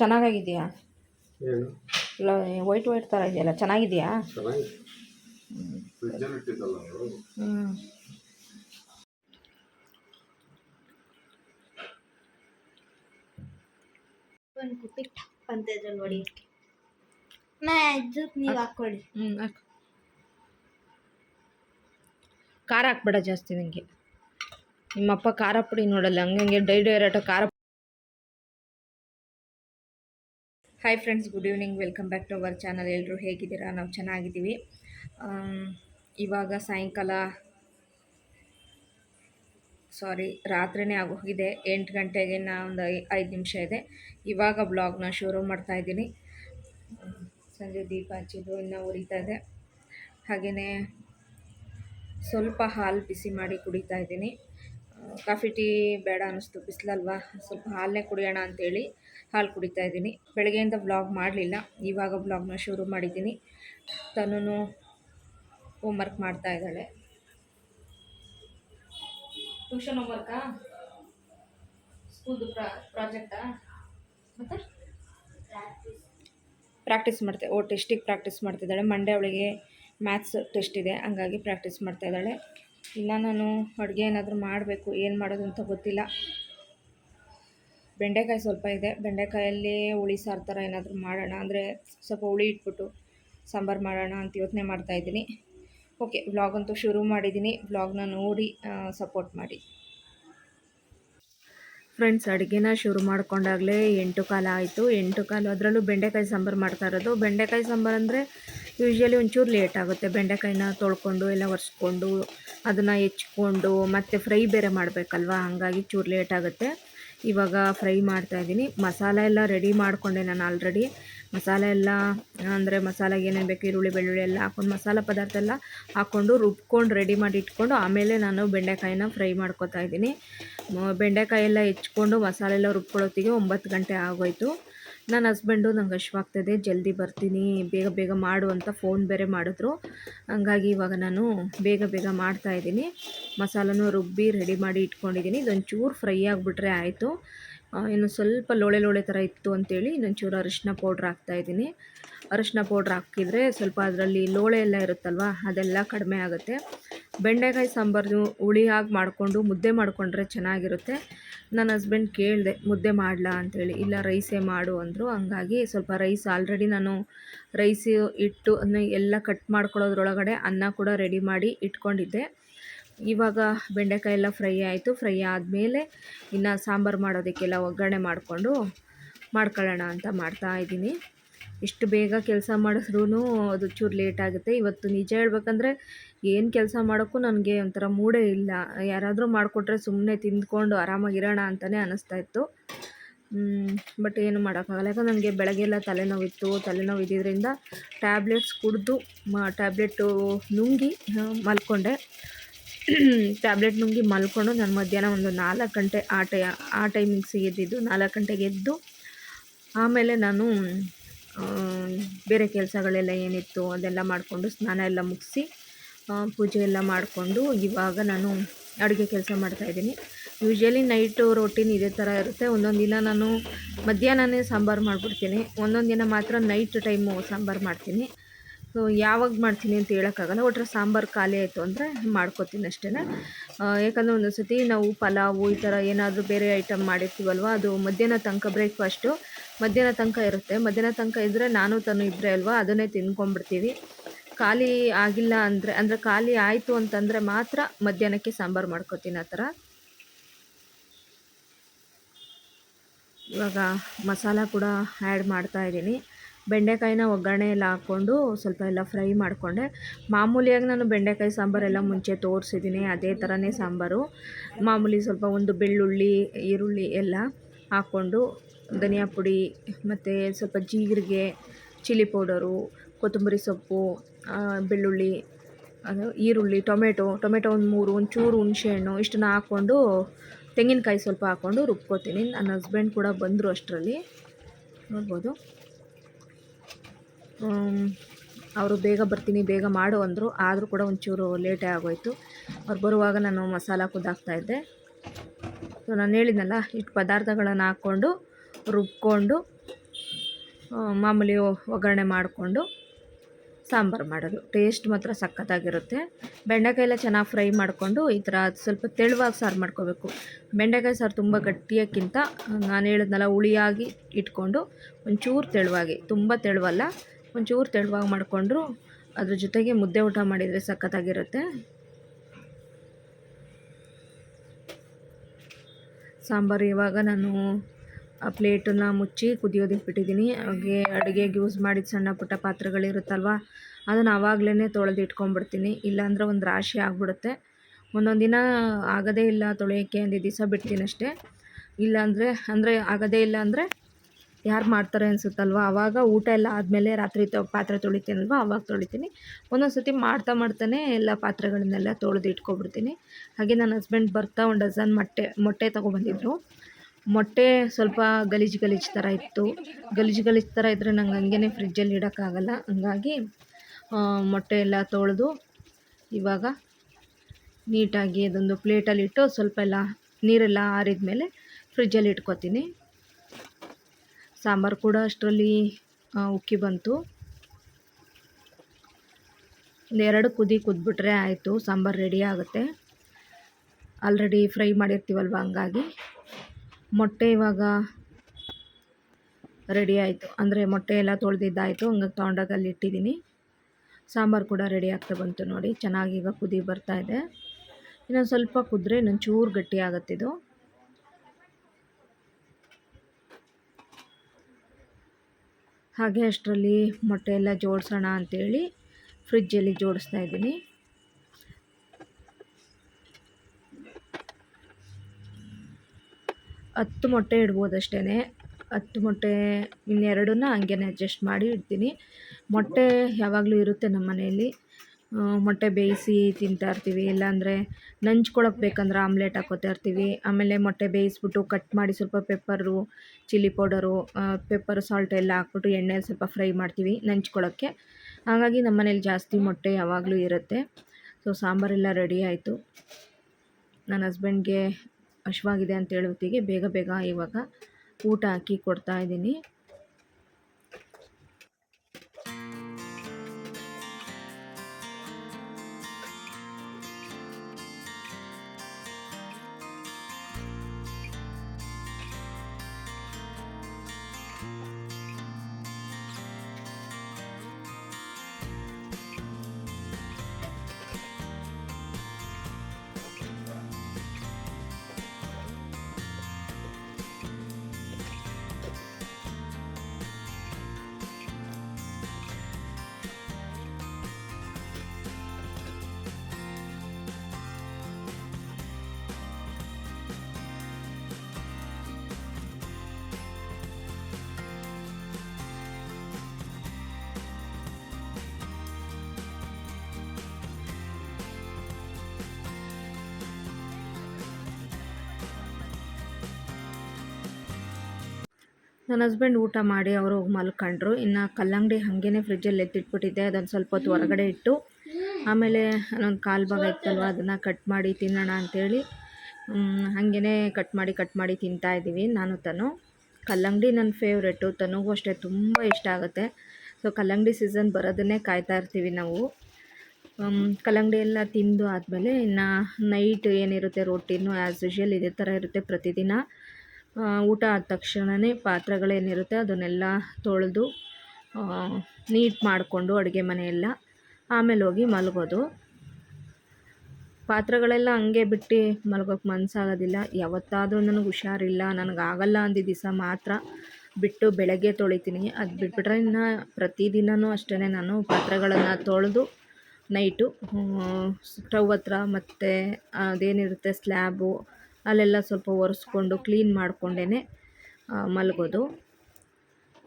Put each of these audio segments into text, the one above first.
ಚೆನ್ನಾಗಾಗಿದೆಯಾ ಏನು? ಇಲ್ಲ white white ಥರ ಇದೆಯಲ್ಲ ಚೆನ್ನಾಗಿದೆಯಾ ಫ್ರಿಜ್ಜಲ್ಲಿ ಇಟ್ಟಿದ್ದಲ್ಲ ಅವರು. ಹ್ಞೂ ಒಂದು ಕುಪ್ಪಿ ಟಪ್ ಅಂತ ಇದ್ರಲ್ಲಿ ನೋಡಿ. ನಾ ಇದಕ್ಕೆ ನೀವು ಹಾಕ್ಕೊಳ್ಳಿ ಹ್ಞೂ ಹಾಕು. ಖಾರ ಹಾಕ್ಬೇಡ ಜಾಸ್ತಿ ನನಗೆ ನಿಮ್ಮಪ್ಪ ಖಾರ ಪುಡಿ ನೋಡಲ್ಲ ಹಂಗಂಗೆ ಡೈ ಡೈರೆಕ್ಟ್ ಖಾರ hi friends good evening welcome back to our channel ಎಲ್ಲರೂ ಹೇಗಿದ್ದೀರಾ? ನಾವು ಚೆನ್ನಾಗಿದ್ದೀವಿ. ಇವಾಗ ಸಾಯಂಕಾಲ ಸಾರಿ ರಾತ್ರಿನೇ ಆಗೋಗಿದೆ. ಎಂಟು ಗಂಟೆಗೆ ನಾ ಒಂದು ಐದು ನಿಮಿಷ ಇದೆ. ಇವಾಗ ಬ್ಲಾಗ್ನ ಶುರು ಮಾಡ್ತಾ ಇದ್ದೀನಿ. ಸಂಜೆ ದೀಪ ಹಚ್ಚಿದ್ದು ಇನ್ನೂ ಉರಿತಾ ಇದೆ. ಹಾಗೆಯೇ ಸ್ವಲ್ಪ ಹಾಲು ಬಿಸಿ ಮಾಡಿ ಕುಡಿತಾ ಇದ್ದೀನಿ. ಕಾಫಿ ಟೀ ಬೇಡ ಅನ್ನಿಸ್ತು. ಬಿಸಿಲಲ್ವಾ? ಸ್ವಲ್ಪ ಹಾಲನ್ನೇ ಕುಡಿಯೋಣ ಅಂತೇಳಿ ಹಾಲು ಕುಡಿತಾ ಇದ್ದೀನಿ. ಬೆಳಗ್ಗೆಯಿಂದ ಬ್ಲಾಗ್ ಮಾಡಲಿಲ್ಲ. ಇವಾಗ ಬ್ಲಾಗ್ನ ಶುರು ಮಾಡಿದ್ದೀನಿ. ತನ್ನೂ ಹೋಮ್ವರ್ಕ್ ಮಾಡ್ತಾ ಇದ್ದಾಳೆ. ಟ್ಯೂಷನ್ ಹೋಮ್ವರ್ಕಾ ಸ್ಕೂಲ್ದು ಪ್ರಾಜೆಕ್ಟಾ ಮತ್ತು? ಪ್ರಾಕ್ಟೀಸ್ ಮಾಡ್ತೆ ಓ ಟೆಸ್ಟಿಗೆ ಪ್ರಾಕ್ಟೀಸ್ ಮಾಡ್ತಿದ್ದಾಳೆ ಮಂಡೇ ಅವಳಿಗೆ ಮ್ಯಾಥ್ಸ್ ಟೆಸ್ಟ್ ಇದೆ. ಹಂಗಾಗಿ ಪ್ರಾಕ್ಟೀಸ್ ಮಾಡ್ತಾ ಇದ್ದಾಳೆ. ಇನ್ನು ನಾನು ಅಡುಗೆ ಏನಾದರೂ ಮಾಡಬೇಕು, ಏನು ಮಾಡೋದು ಅಂತ ಗೊತ್ತಿಲ್ಲ. ಬೆಂಡೆಕಾಯಿ ಸ್ವಲ್ಪ ಇದೆ. ಬೆಂಡೆಕಾಯಲ್ಲಿ ಹುಳಿ, ಸಾರು ಥರ ಏನಾದರೂ ಮಾಡೋಣ. ಅಂದರೆ ಸ್ವಲ್ಪ ಹುಳಿ ಇಟ್ಬಿಟ್ಟು ಸಾಂಬಾರು ಮಾಡೋಣ ಅಂತ ಯೋಚನೆ ಮಾಡ್ತಾಯಿದ್ದೀನಿ ಓಕೆ ವ್ಲಾಗ್ ಅಂತೂ ಶುರು ಮಾಡಿದ್ದೀನಿ. ವ್ಲಾಗ್ನ ನೋಡಿ ಸಪೋರ್ಟ್ ಮಾಡಿ. ಫ್ರೆಂಡ್ಸ್, ಅಡುಗೆನ ಶುರು ಮಾಡ್ಕೊಂಡಾಗಲೇ ಎಂಟು ಕಾಲ ಆಯಿತು. ಎಂಟು ಕಾಲು ಅದರಲ್ಲೂ ಬೆಂಡೆಕಾಯಿ ಸಾಂಬಾರು ಮಾಡ್ತಾ ಇರೋದು. ಬೆಂಡೆಕಾಯಿ ಸಾಂಬಾರು ಅಂದರೆ ಯೂಶ್ವಲಿ ಒಂಚೂರು ಲೇಟ್ ಆಗುತ್ತೆ. ಬೆಂಡೆಕಾಯಿನ ತೊಳ್ಕೊಂಡು ಎಲ್ಲ ಒರೆಸ್ಕೊಂಡು ಅದನ್ನು ಹೆಚ್ಕೊಂಡು ಮತ್ತು ಫ್ರೈ ಬೇರೆ ಮಾಡಬೇಕಲ್ವ? ಹಾಗಾಗಿ ಚೂರು ಲೇಟ್ ಆಗುತ್ತೆ. ಇವಾಗ ಫ್ರೈ ಮಾಡ್ತಾಯಿದ್ದೀನಿ ಮಸಾಲೆ ಎಲ್ಲ ರೆಡಿ ಮಾಡಿಕೊಂಡೆ ನಾನು ಆಲ್ರೆಡಿ ಮಸಾಲೆ ಎಲ್ಲ, ಅಂದರೆ ಮಸಾಲೆಗೆ ಏನೇನು ಬೇಕು, ಈರುಳ್ಳಿ, ಬೆಳ್ಳುಳ್ಳಿ ಎಲ್ಲ ಹಾಕ್ಕೊಂಡು ಮಸಾಲೆ ಪದಾರ್ಥ ಎಲ್ಲ ಹಾಕ್ಕೊಂಡು ರುಬ್ಕೊಂಡು ರೆಡಿ ಮಾಡಿ ಇಟ್ಕೊಂಡು ಆಮೇಲೆ ನಾನು ಬೆಂಡೆಕಾಯಿನ ಫ್ರೈ ಮಾಡ್ಕೊತಾ ಇದ್ದೀನಿ. ಬೆಂಡೆಕಾಯಿ ಎಲ್ಲ ಹೆಚ್ಕೊಂಡು ಮಸಾಲೆ ಎಲ್ಲ ರುಬ್ಕೊಳ್ಳೋತ್ತಿಗೆ ಒಂಬತ್ತು ಗಂಟೆ ಆಗೋಯ್ತು. ನನ್ನ ಹಸ್ಬೆಂಡು ನಂಗೆ ಹಶ್ವಾಗ್ತದೆ ಜಲ್ದಿ ಬರ್ತೀನಿ, ಬೇಗ ಬೇಗ ಮಾಡು ಅಂತ ಫೋನ್ ಬೇರೆ ಮಾಡಿದ್ರು. ಹಂಗಾಗಿ ಇವಾಗ ನಾನು ಬೇಗ ಬೇಗ ಮಾಡ್ತಾ ಇದ್ದೀನಿ. ಮಸಾಲನೂ ರುಬ್ಬಿ ರೆಡಿ ಮಾಡಿ ಇಟ್ಕೊಂಡಿದ್ದೀನಿ. ಇದೊಂಚೂರು ಫ್ರೈ ಆಗಿಬಿಟ್ರೆ ಆಯಿತು. ಇನ್ನು ಸ್ವಲ್ಪ ಲೋಳೆ ಲೋಳೆ ಥರ ಇತ್ತು ಅಂತೇಳಿ ಇನ್ನೊಂಚೂರು ಅರಿಶಿನ ಪೌಡ್ರ್ ಹಾಕ್ತಾಯಿದ್ದೀನಿ ಅರಿಶಿನ ಪೌಡ್ರ್ ಹಾಕಿದರೆ ಸ್ವಲ್ಪ ಅದರಲ್ಲಿ ಲೋಳೆ ಎಲ್ಲ ಇರುತ್ತಲ್ವ, ಅದೆಲ್ಲ ಕಡಿಮೆ ಆಗುತ್ತೆ. ಬೆಂಡೆಕಾಯಿ ಸಾಂಬಾರು ಹುಳಿಯಾಗಿ ಮಾಡಿಕೊಂಡು ಮುದ್ದೆ ಮಾಡಿಕೊಂಡ್ರೆ ಚೆನ್ನಾಗಿರುತ್ತೆ. ನನ್ನ ಹಸ್ಬೆಂಡ್ ಕೇಳಿದೆ, ಮುದ್ದೆ ಮಾಡಲಾ? ಅಂಥೇಳಿ ಇಲ್ಲ, ರೈಸೇ ಮಾಡು, ಅಂದರು. ಹಂಗಾಗಿ ಸ್ವಲ್ಪ ರೈಸ್ ಆಲ್ರೆಡಿ ನಾನು ರೈಸ್ ಇಟ್ಟು ಅದನ್ನ ಎಲ್ಲ ಕಟ್ ಮಾಡ್ಕೊಳ್ಳೋದ್ರೊಳಗಡೆ ಅನ್ನ ಕೂಡ ರೆಡಿ ಮಾಡಿ ಇಟ್ಕೊಂಡಿದ್ದೆ. ಇವಾಗ ಬೆಂಡೆಕಾಯಿ ಎಲ್ಲ ಫ್ರೈ ಆಯಿತು. ಫ್ರೈ ಆದಮೇಲೆ ಇನ್ನು ಸಾಂಬಾರು ಮಾಡೋದಕ್ಕೆಲ್ಲ ಒಗ್ಗರಣೆ ಮಾಡಿಕೊಂಡು ಮಾಡ್ಕೊಳ್ಳೋಣ ಅಂತ ಮಾಡ್ತಾ ಇದ್ದೀನಿ. ಇಷ್ಟು ಬೇಗ ಕೆಲಸ ಮಾಡಿದ್ರೂ ಅದು ಚೂರು ಲೇಟ್ ಆಗುತ್ತೆ. ಇವತ್ತು ನಿಜ ಹೇಳ್ಬೇಕಂದ್ರೆ ಏನು ಕೆಲಸ ಮಾಡೋಕ್ಕೂ ನನಗೆ ಒಂಥರ ಮೂಡೇ ಇಲ್ಲ. ಯಾರಾದರೂ ಮಾಡಿಕೊಟ್ರೆ ಸುಮ್ಮನೆ ತಿಂದ್ಕೊಂಡು ಆರಾಮಾಗಿರೋಣ ಅಂತಲೇ ಅನ್ನಿಸ್ತಾ ಇತ್ತು. ಬಟ್ ಏನು ಮಾಡೋಕ್ಕಾಗಲ್ಲ. ಯಾಕಂದ್ರೆ ನನಗೆ ಬೆಳಗ್ಗೆಲ್ಲ ತಲೆನೋವಿತ್ತು. ತಲೆನೋವು ಇದ್ದಿದ್ದರಿಂದ ಟ್ಯಾಬ್ಲೆಟ್ಸ್ ಕುಡಿದು, ಮ ಟ್ಯಾಬ್ಲೆಟು ನುಂಗಿ ಮಲ್ಕೊಂಡೆ. ಟ್ಯಾಬ್ಲೆಟ್ ನುಂಗಿ ಮಲ್ಕೊಂಡು ನಾನು ಮಧ್ಯಾಹ್ನ ಒಂದು ನಾಲ್ಕು ಗಂಟೆ ಆ ಟೈ, ಆ ಟೈಮಿಂಗ್ಸಿಗೆ ಎದ್ದಿದ್ದು ನಾಲ್ಕು ಗಂಟೆಗೆ ಎದ್ದು ಆಮೇಲೆ ನಾನು ಬೇರೆ ಕೆಲಸಗಳೆಲ್ಲ ಏನಿತ್ತು ಅದೆಲ್ಲ ಮಾಡಿಕೊಂಡು ಸ್ನಾನ ಎಲ್ಲ ಮುಗಿಸಿ ಪೂಜೆ ಎಲ್ಲ ಮಾಡಿಕೊಂಡು ಇವಾಗ ನಾನು ಅಡುಗೆ ಕೆಲಸ ಮಾಡ್ತಾಯಿದ್ದೀನಿ ಯೂಶ್ವಲಿ ನೈಟು ರೊಟೀನ್ ಇದೇ ಥರ ಇರುತ್ತೆ. ಒಂದೊಂದು ದಿನ ನಾನು ಮಧ್ಯಾಹ್ನನೇ ಸಾಂಬಾರು ಮಾಡಿಬಿಡ್ತೀನಿ. ಒಂದೊಂದು ದಿನ ಮಾತ್ರ ನೈಟ್ ಟೈಮು ಸಾಂಬಾರು ಮಾಡ್ತೀನಿ. ಸೊ ಯಾವಾಗ ಮಾಡ್ತೀನಿ ಅಂತ ಹೇಳೋಕ್ಕಾಗಲ್ಲ. ಒಟ್ಟರೆ ಸಾಂಬಾರು ಖಾಲಿ ಆಯಿತು ಅಂದರೆ ಮಾಡ್ಕೊತೀನಿ ಅಷ್ಟೇ ಯಾಕಂದರೆ ಒಂದೊಂದು ಸತಿ ನಾವು ಪಲಾವು ಈ ಥರ ಏನಾದರೂ ಬೇರೆ ಐಟಮ್ ಮಾಡಿರ್ತೀವಲ್ವ, ಅದು ಮಧ್ಯಾಹ್ನ ತನಕ ಬ್ರೇಕ್ಫಾಸ್ಟು ಮಧ್ಯಾಹ್ನ ತನಕ ಇರುತ್ತೆ. ಮಧ್ಯಾಹ್ನ ತನಕ ಇದ್ದರೆ ನಾನು ತಾನು ಇಬ್ಬರೇ ಅಲ್ವಾ, ಅದನ್ನೇ ತಿನ್ಕೊಂಡ್ಬಿಡ್ತೀವಿ. ಖಾಲಿ ಆಗಿಲ್ಲ ಅಂದರೆ ಅಂದರೆ ಖಾಲಿ ಆಯಿತು ಅಂತಂದರೆ ಮಾತ್ರ ಮಧ್ಯಾಹ್ನಕ್ಕೆ ಸಾಂಬಾರು ಮಾಡ್ಕೊತೀನಿ ಆ ಥರ. ಇವಾಗ ಮಸಾಲ ಕೂಡ ಆ್ಯಡ್ ಮಾಡ್ತಾ ಇದ್ದೀನಿ. ಬೆಂಡೆಕಾಯಿನ ಒಗ್ಗರಣೆ ಎಲ್ಲ ಹಾಕ್ಕೊಂಡು ಸ್ವಲ್ಪ ಎಲ್ಲ ಫ್ರೈ ಮಾಡಿಕೊಂಡೆ. ಮಾಮೂಲಿಯಾಗಿ ನಾನು ಬೆಂಡೆಕಾಯಿ ಸಾಂಬಾರೆಲ್ಲ ಮುಂಚೆ ತೋರಿಸಿದ್ದೀನಿ. ಅದೇ ಥರನೇ ಸಾಂಬಾರು. ಮಾಮೂಲಿ ಸ್ವಲ್ಪ ಒಂದು ಬೆಳ್ಳುಳ್ಳಿ, ಈರುಳ್ಳಿ ಎಲ್ಲ ಹಾಕ್ಕೊಂಡು ಧನಿಯಾ ಪುಡಿ ಮತ್ತು ಸ್ವಲ್ಪ ಜೀರಿಗೆ, ಚಿಲ್ಲಿ ಪೌಡರು, ಕೊತ್ತಂಬರಿ ಸೊಪ್ಪು ಬೆಳ್ಳುಳ್ಳಿ ಈರುಳ್ಳಿ, ಟೊಮೆಟೊ ಟೊಮೆಟೊ ಒಂದು ಮೂರು, ಒಂಚೂರು ಹುಣಸೆಹಣ್ಣು ಇಷ್ಟನ್ನು ಹಾಕ್ಕೊಂಡು ತೆಂಗಿನಕಾಯಿ ಸ್ವಲ್ಪ ಹಾಕ್ಕೊಂಡು ರುಬ್ಕೋತೀನಿ. ನನ್ನ ಹಸ್ಬೆಂಡ್ ಕೂಡ ಬಂದರು ಅಷ್ಟರಲ್ಲಿ. ನೋಡ್ಬೋದು. ಅವರು ಬೇಗ ಬರ್ತೀನಿ, ಬೇಗ ಮಾಡು ಅಂದರು. ಆದರೂ ಕೂಡ ಒಂಚೂರು ಲೇಟೇ ಆಗೋಯಿತು. ಅವ್ರು ಬರುವಾಗ ನಾನು ಮಸಾಲ ಕುದ್ದಾಕ್ತಾಯಿದ್ದೆ ಸೊ ನಾನು ಹೇಳಿದ್ನಲ್ಲ, ಇಷ್ಟು ಪದಾರ್ಥಗಳನ್ನು ಹಾಕ್ಕೊಂಡು, ರುಬ್ಕೊಂಡು ಮಾಮೂಲಿ ಒಗ್ಗರಣೆ ಮಾಡಿಕೊಂಡು, ಸಾಂಬಾರು ಮಾಡೋದು. ಟೇಸ್ಟ್ ಮಾತ್ರ ಸಖತ್ತಾಗಿರುತ್ತೆ. ಬೆಂಡೆಕಾಯೆಲ್ಲ ಚೆನ್ನಾಗಿ ಫ್ರೈ ಮಾಡಿಕೊಂಡು, ಈ ಥರ ಸ್ವಲ್ಪ ತೆಳುವಾಗಿ ಸಾರು ಮಾಡ್ಕೋಬೇಕು. ಬೆಂಡೆಕಾಯಿ ಸಾರು ತುಂಬ ಗಟ್ಟಿಯಕ್ಕಿಂತ, ನಾನು ಹೇಳಿದ್ನಲ್ಲ, ಹುಳಿಯಾಗಿ ಇಟ್ಕೊಂಡು, ಒಂಚೂರು ತೆಳುವಾಗಿ, ತುಂಬ ತೆಳುವಲ್ಲ ಒಂಚೂರು ತೆಳುವಾಗಿ ಮಾಡಿಕೊಂಡ್ರು ಅದ್ರ ಜೊತೆಗೆ ಮುದ್ದೆ ಊಟ ಮಾಡಿದರೆ ಸಖತ್ತಾಗಿರುತ್ತೆ. ಸಾಂಬಾರು ಇವಾಗ ನಾನು ಆ ಪ್ಲೇಟನ್ನು ಮುಚ್ಚಿ ಕುದಿಯೋದಕ್ಕೆ ಬಿಟ್ಟಿದ್ದೀನಿ. ಹಾಗೆ ಅಡುಗೆಗೆ ಯೂಸ್ ಮಾಡಿದ ಸಣ್ಣ ಪುಟ್ಟ ಪಾತ್ರೆಗಳಿರುತ್ತಲ್ವ, ಅದನ್ನು ಆವಾಗಲೇ ತೊಳೆದು ಇಟ್ಕೊಂಡ್ಬಿಡ್ತೀನಿ. ಇಲ್ಲಾಂದ್ರೆ ಒಂದು ರಾಶಿ ಆಗಿಬಿಡುತ್ತೆ. ಒಂದೊಂದು ದಿನ ಆಗೋದೇ ಇಲ್ಲ ತೊಳೆಯೋಕ್ಕೆ ಒಂದು ದಿವಸ ಬಿಡ್ತೀನಿ ಅಷ್ಟೇ. ಇಲ್ಲಾಂದರೆ, ಅಂದರೆ ಆಗೋದೇ ಇಲ್ಲ ಅಂದರೆ ಯಾರು ಮಾಡ್ತಾರೆ ಅನಿಸುತ್ತಲ್ವ? ಆವಾಗ ಊಟ ಎಲ್ಲ ಆದಮೇಲೆ ರಾತ್ರಿ ತೊ, ಪಾತ್ರೆ ತೊಳಿತೀನಲ್ವ? ಆವಾಗ ತೊಳಿತೀನಿ. ಒಂದೊಂದು ಸರ್ತಿ ಮಾಡ್ತಾ ಮಾಡ್ತಾನೆ ಎಲ್ಲ ಪಾತ್ರೆಗಳನ್ನೆಲ್ಲ ತೊಳೆದು ಇಟ್ಕೊಬಿಡ್ತೀನಿ. ಹಾಗೆ ನನ್ನ ಹಸ್ಬೆಂಡ್ ಬರ್ತಾ ಒಂದು ಡಜನ್ ಮೊಟ್ಟೆ ಮೊಟ್ಟೆ ತೊಗೊಬಂದಿದ್ರು. ಮೊಟ್ಟೆ ಸ್ವಲ್ಪ ಗಲೀಜು ಗಲೀಜು ಥರ ಇತ್ತು. ಗಲೀಜು ಗಲೀಜು ಥರ ಇದ್ದರೆ ನಂಗೆ ಹಂಗೇ ಫ್ರಿಜ್ಜಲ್ಲಿ ಇಡೋಕ್ಕಾಗಲ್ಲ. ಹಂಗಾಗಿ ಮೊಟ್ಟೆ ಎಲ್ಲ ತೊಳೆದು ಇವಾಗ ನೀಟಾಗಿ ಅದೊಂದು ಪ್ಲೇಟಲ್ಲಿಟ್ಟು ಸ್ವಲ್ಪ ಎಲ್ಲ ನೀರೆಲ್ಲ ಆರಿದ ಮೇಲೆ ಫ್ರಿಜ್ಜಲ್ಲಿ ಇಟ್ಕೊತೀನಿ. ಸಾಂಬಾರು ಕೂಡ ಅಷ್ಟರಲ್ಲಿ ಉಕ್ಕಿ ಬಂತು. ಒಂದು ಎರಡು ಕುದಿ ಕುದ್ಬಿಟ್ರೆ ಆಯಿತು, ಸಾಂಬಾರು ರೆಡಿ ಆಗುತ್ತೆ. ಆಲ್ರೆಡಿ ಫ್ರೈ ಮಾಡಿರ್ತೀವಲ್ವ ಹಂಗಾಗಿ. ಮೊಟ್ಟೆ ಇವಾಗ ರೆಡಿ ಆಯಿತು. ಅಂದರೆ ಮೊಟ್ಟೆ ಎಲ್ಲ ತೊಳೆದಿದ್ದಾಯಿತು, ಹಂಗಾಗಿ ತೊಗೊಂಡಾಗ ಇಟ್ಟಿದ್ದೀನಿ. ಸಾಂಬಾರು ಕೂಡ ರೆಡಿ ಆಗ್ತಾ ಬಂತು ನೋಡಿ, ಚೆನ್ನಾಗಿ ಈಗ ಕುದಿ ಬರ್ತಾ ಇದೆ. ಇನ್ನೊಂದು ಸ್ವಲ್ಪ ಕುದ್ರೆ ಇನ್ನೊಂದು ಚೂರು ಗಟ್ಟಿ ಆಗುತ್ತಿದು ಹಾಗೆ ಅಷ್ಟರಲ್ಲಿ ಮೊಟ್ಟೆ ಎಲ್ಲ ಜೋಡಿಸೋಣ ಅಂಥೇಳಿ ಫ್ರಿಜ್ಜಲ್ಲಿ ಜೋಡಿಸ್ತಾ ಇದ್ದೀನಿ. ಹತ್ತು ಮೊಟ್ಟೆ ಇಡ್ಬೋದು ಅಷ್ಟೇ ಹತ್ತು ಮೊಟ್ಟೆ ಇನ್ನೆರಡನ್ನ ಹಂಗೇ ಅಡ್ಜಸ್ಟ್ ಮಾಡಿ ಇಡ್ತೀನಿ. ಮೊಟ್ಟೆ ಯಾವಾಗಲೂ ಇರುತ್ತೆ ನಮ್ಮ ಮನೆಯಲ್ಲಿ. ಮೊಟ್ಟೆ ಬೇಯಿಸಿ ತಿಂತಾ ಇರ್ತೀವಿ. ಇಲ್ಲಾಂದರೆ ನಂಚ್ಕೊಳ್ಳೋಕೆ ಬೇಕಂದ್ರೆ ಆಮ್ಲೆಟ್ ಹಾಕೋತಾ ಇರ್ತೀವಿ. ಆಮೇಲೆ ಮೊಟ್ಟೆ ಬೇಯಿಸ್ಬಿಟ್ಟು ಕಟ್ ಮಾಡಿ ಸ್ವಲ್ಪ pepper, chilli powder pepper salt ಎಲ್ಲ ಹಾಕ್ಬಿಟ್ಟು ಎಣ್ಣೆಲಿ ಸ್ವಲ್ಪ ಫ್ರೈ ಮಾಡ್ತೀವಿ ನಂಚ್ಕೊಳ್ಳೋಕ್ಕೆ ಹಾಗಾಗಿ ನಮ್ಮ ಮನೇಲಿ ಜಾಸ್ತಿ ಮೊಟ್ಟೆ ಯಾವಾಗಲೂ ಇರುತ್ತೆ. ಸೊ ಸಾಂಬಾರೆಲ್ಲ ರೆಡಿ ಆಯಿತು. ನನ್ನ ಹಸ್ಬೆಂಡ್ಗೆ ಹಶ್ವಾಗಿದೆ ಅಂತ ಹೇಳೋತ್ತಿಗೆ ಬೇಗ ಬೇಗ ಇವಾಗ ಊಟ ಹಾಕಿ ಕೊಡ್ತಾ ನನ್ನ ಹಸ್ಬೆಂಡ್ ಊಟ ಮಾಡಿ ಅವರು ಮಲ್ಕೊಂಡ್ರು. ಇನ್ನು ಕಲ್ಲಂಗಡಿ ಹಾಗೇನೆ ಫ್ರಿಜ್ಜಲ್ಲಿ ಎತ್ತಿಟ್ಬಿಟ್ಟಿದ್ದೆ. ಅದನ್ನು ಸ್ವಲ್ಪ ಹೊತ್ತು ಹೊರಗಡೆ ಇಟ್ಟು ಆಮೇಲೆ ಅದೊಂದು ಕಾಲು ಭಾಗ ಇತ್ತಲ್ವ, ಅದನ್ನು ಕಟ್ ಮಾಡಿ ತಿನ್ನೋಣ ಅಂಥೇಳಿ ಹಾಗೇ ಕಟ್ ಮಾಡಿ ಕಟ್ ಮಾಡಿ ತಿಂತಾ ಇದ್ದೀವಿ ನಾನು, ತನು. ಕಲ್ಲಂಗಡಿ ನನ್ನ ಫೇವ್ರೇಟು ತನಗೂ ಅಷ್ಟೇ ತುಂಬ ಇಷ್ಟ ಆಗುತ್ತೆ. ಸೊ ಕಲ್ಲಂಗಡಿ ಸೀಸನ್ ಬರೋದನ್ನೇ ಕಾಯ್ತಾ ಇರ್ತೀವಿ ನಾವು. ಕಲ್ಲಂಗಡಿ ಎಲ್ಲ ತಿಂದು ಆದಮೇಲೆ ಇನ್ನು ನೈಟ್ ಏನಿರುತ್ತೆ ರೊಟ್ಟಿನೂ ಆ್ಯಸ್ ಯೂಶ್ವಲ್ ಇದೇ ಥರ ಇರುತ್ತೆ ಪ್ರತಿದಿನ. ಊಟ ಆದ ತಕ್ಷಣವೇ ಪಾತ್ರೆಗಳೇನಿರುತ್ತೆ ಅದನ್ನೆಲ್ಲ ತೊಳೆದು ನೀಟ್ ಮಾಡಿಕೊಂಡು ಅಡುಗೆ ಮನೆಯೆಲ್ಲ ಆಮೇಲೆ ಹೋಗಿ ಮಲಗೋದು. ಪಾತ್ರೆಗಳೆಲ್ಲ ಹಂಗೆ ಬಿಟ್ಟು ಮಲ್ಗೋಕೆ ಮನಸ್ಸಾಗೋದಿಲ್ಲ ಯಾವತ್ತಾದರೂ ನನಗೆ ಹುಷಾರಿಲ್ಲ, ನನಗಾಗಲ್ಲ ಅಂದಿದ್ದ ದಿವಸ ಮಾತ್ರ ಬಿಟ್ಟು ಬೆಳಗ್ಗೆ ತೊಳಿತೀನಿ. ಅದು ಬಿಟ್ಬಿಟ್ರೆ ಇನ್ನು ಪ್ರತಿದಿನವೂ ಅಷ್ಟೇ ನಾನು ಪಾತ್ರೆಗಳನ್ನು ತೊಳೆದು, ನೈಟು ಸ್ಟವ್ ಹತ್ರ ಮತ್ತು ಅದೇನಿರುತ್ತೆ, ಸ್ಲ್ಯಾಬು ಅಲ್ಲೆಲ್ಲ ಸ್ವಲ್ಪ ಒರೆಸ್ಕೊಂಡು ಕ್ಲೀನ್ ಮಾಡಿಕೊಂಡೇ ಮಲಗೋದು.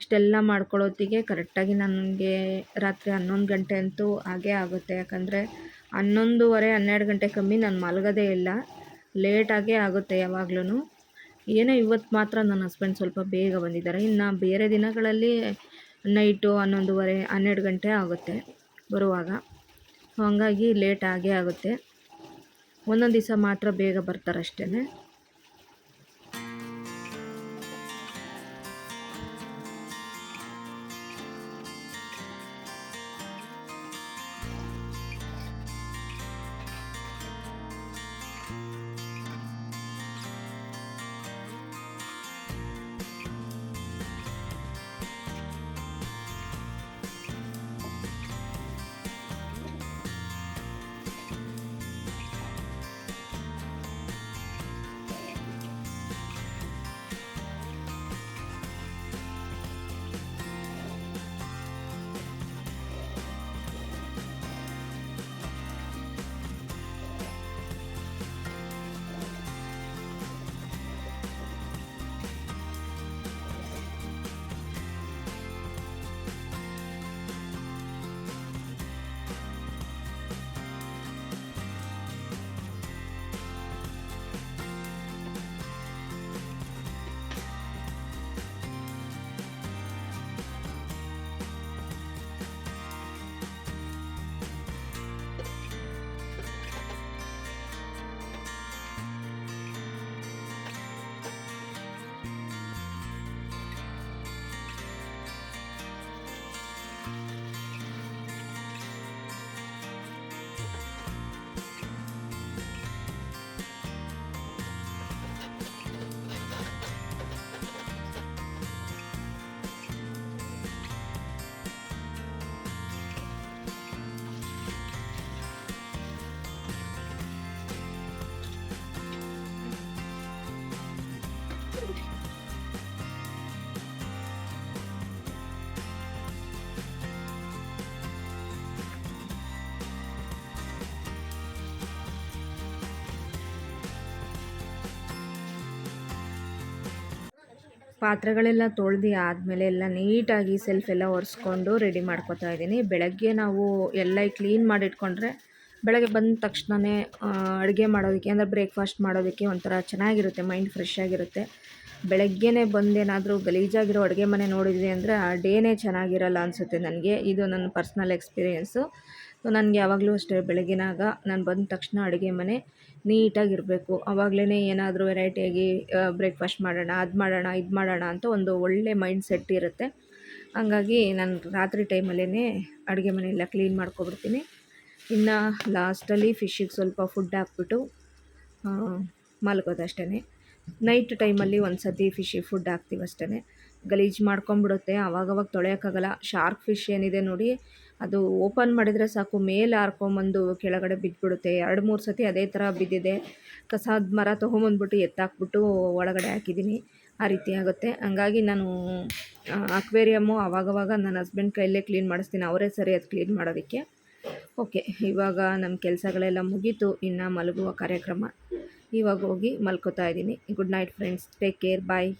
ಇಷ್ಟೆಲ್ಲ ಮಾಡ್ಕೊಳ್ಳೋತ್ತಿಗೆ ಕರೆಕ್ಟಾಗಿ ನನಗೆ ರಾತ್ರಿ ಹನ್ನೊಂದು ಗಂಟೆ ಅಂತೂ ಆಗೇ ಆಗುತ್ತೆ. ಯಾಕಂದರೆ ಹನ್ನೊಂದುವರೆ, ಹನ್ನೆರಡು ಗಂಟೆ ಕಮ್ಮಿ ನಾನು ಮಲಗೋದೇ ಇಲ್ಲ. ಲೇಟಾಗೇ ಆಗುತ್ತೆ ಯಾವಾಗ್ಲೂ ಏನೋ ಇವತ್ತು ಮಾತ್ರ ನನ್ನ ಹಸ್ಬೆಂಡ್ ಸ್ವಲ್ಪ ಬೇಗ ಬಂದಿದ್ದಾರೆ. ಇನ್ನು ಬೇರೆ ದಿನಗಳಲ್ಲಿ ನೈಟು ಹನ್ನೊಂದುವರೆ, ಹನ್ನೆರಡು ಗಂಟೆ ಆಗುತ್ತೆ ಬರುವಾಗ. ಸೊ ಹಂಗಾಗಿ ಲೇಟ್ ಆಗೇ ಆಗುತ್ತೆ. ಒಂದೊಂದು ದಿವಸ ಮಾತ್ರ ಬೇಗ ಬರ್ತಾರೆ ಅಷ್ಟೇ ಪಾತ್ರೆಗಳೆಲ್ಲ ತೊಳ್ದು ಆದಮೇಲೆ ಎಲ್ಲ ನೀಟಾಗಿ ಸೆಲ್ಫ್ ಎಲ್ಲ ಒರೆಸ್ಕೊಂಡು ರೆಡಿ ಮಾಡ್ಕೊತಾ ಇದ್ದೀನಿ. ಬೆಳಗ್ಗೆ ನಾವು ಎಲ್ಲ ಕ್ಲೀನ್ ಮಾಡಿಟ್ಕೊಂಡ್ರೆ ಬೆಳಗ್ಗೆ ಬಂದ ತಕ್ಷಣವೇ ಅಡುಗೆ ಮಾಡೋದಕ್ಕೆ ಅಂದರೆ ಬ್ರೇಕ್ಫಾಸ್ಟ್ ಮಾಡೋದಕ್ಕೆ ಒಂಥರ ಚೆನ್ನಾಗಿರುತ್ತೆ ಮೈಂಡ್ ಫ್ರೆಶ್ ಆಗಿರುತ್ತೆ. ಬೆಳಗ್ಗೆನೇ ಬಂದೇನಾದರೂ ಗಲೀಜಾಗಿರೋ ಅಡುಗೆ ಮನೆ ನೋಡಿದ್ವಿ ಅಂದರೆ ಆ ಡೇನೇ ಚೆನ್ನಾಗಿರಲ್ಲ ಅನಿಸುತ್ತೆ ನನಗೆ. ಇದು ನನ್ನ ಪರ್ಸ್ನಲ್ ಎಕ್ಸ್ಪೀರಿಯೆನ್ಸು ಸೊ ನನಗೆ ಯಾವಾಗಲೂ ಅಷ್ಟೇ ಬೆಳಗಿನಾಗ ನಾನು ಬಂದ ತಕ್ಷಣ ಅಡುಗೆ ಮನೆ ನೀಟಾಗಿರಬೇಕು. ಆವಾಗಲೇ ಏನಾದರೂ ವೆರೈಟಿಯಾಗಿ ಬ್ರೇಕ್ಫಾಸ್ಟ್ ಮಾಡೋಣ, ಅದು ಮಾಡೋಣ, ಇದು ಮಾಡೋಣ ಅಂತ ಒಂದು ಒಳ್ಳೆ ಮೈಂಡ್ ಸೆಟ್ ಇರುತ್ತೆ. ಹಾಗಾಗಿ ನಾನು ರಾತ್ರಿ ಟೈಮಲ್ಲೇ ಅಡುಗೆ ಮನೆಯೆಲ್ಲ ಕ್ಲೀನ್ ಮಾಡ್ಕೊಬಿಡ್ತೀನಿ. ಇನ್ನು ಲಾಸ್ಟಲ್ಲಿ ಫಿಶ್ಶಿಗೆ ಸ್ವಲ್ಪ ಫುಡ್ ಹಾಕ್ಬಿಟ್ಟು ಮಲ್ಕೋದಷ್ಟೇ ನೈಟ್ ಟೈಮಲ್ಲಿ ಒಂದು ಸತಿ ಫಿಶ್ಶಿಗೆ ಫುಡ್ ಹಾಕ್ತೀವಿ ಅಷ್ಟೇ ಗಲೀಜು ಮಾಡ್ಕೊಂಬಿಡುತ್ತೆ. ಆವಾಗವಾಗ ತೊಳೆಯೋಕ್ಕಾಗಲ್ಲ. ಶಾರ್ಕ್ ಫಿಶ್ ಏನಿದೆ ನೋಡಿ ಅದು ಓಪನ್ ಮಾಡಿದರೆ ಸಾಕು, ಮೇಲೆ ಹಾರ್ಕೊಂಬಂದು ಕೆಳಗಡೆ ಬಿದ್ದುಬಿಡುತ್ತೆ ಎರಡು ಮೂರು ಸತಿ ಅದೇ ಥರ ಬಿದ್ದಿದೆ. ಕಸದ ಮರ ತೊಗೊಂಬಂದ್ಬಿಟ್ಟು ಎತ್ತಾಕ್ಬಿಟ್ಟು ಒಳಗಡೆ ಹಾಕಿದ್ದೀನಿ. ಆ ರೀತಿ ಆಗುತ್ತೆ. ಹಂಗಾಗಿ ನಾನು ಅಕ್ವೇರಿಯಮ್ಮು ಆವಾಗವಾಗ ನನ್ನ ಹಸ್ಬೆಂಡ್ ಕೈಯಲ್ಲೇ ಕ್ಲೀನ್ ಮಾಡಿಸ್ತೀನಿ. ಅವರೇ ಸರಿ ಅದು ಕ್ಲೀನ್ ಮಾಡೋದಕ್ಕೆ. ಓಕೆ ಇವಾಗ ನಮ್ಮ ಕೆಲಸಗಳೆಲ್ಲ ಮುಗೀತು. ಇನ್ನು ಮಲಗುವ ಕಾರ್ಯಕ್ರಮ. ಇವಾಗ ಹೋಗಿ ಮಲ್ಕೋತಾ ಇದ್ದೀನಿ. Good night friends take care bye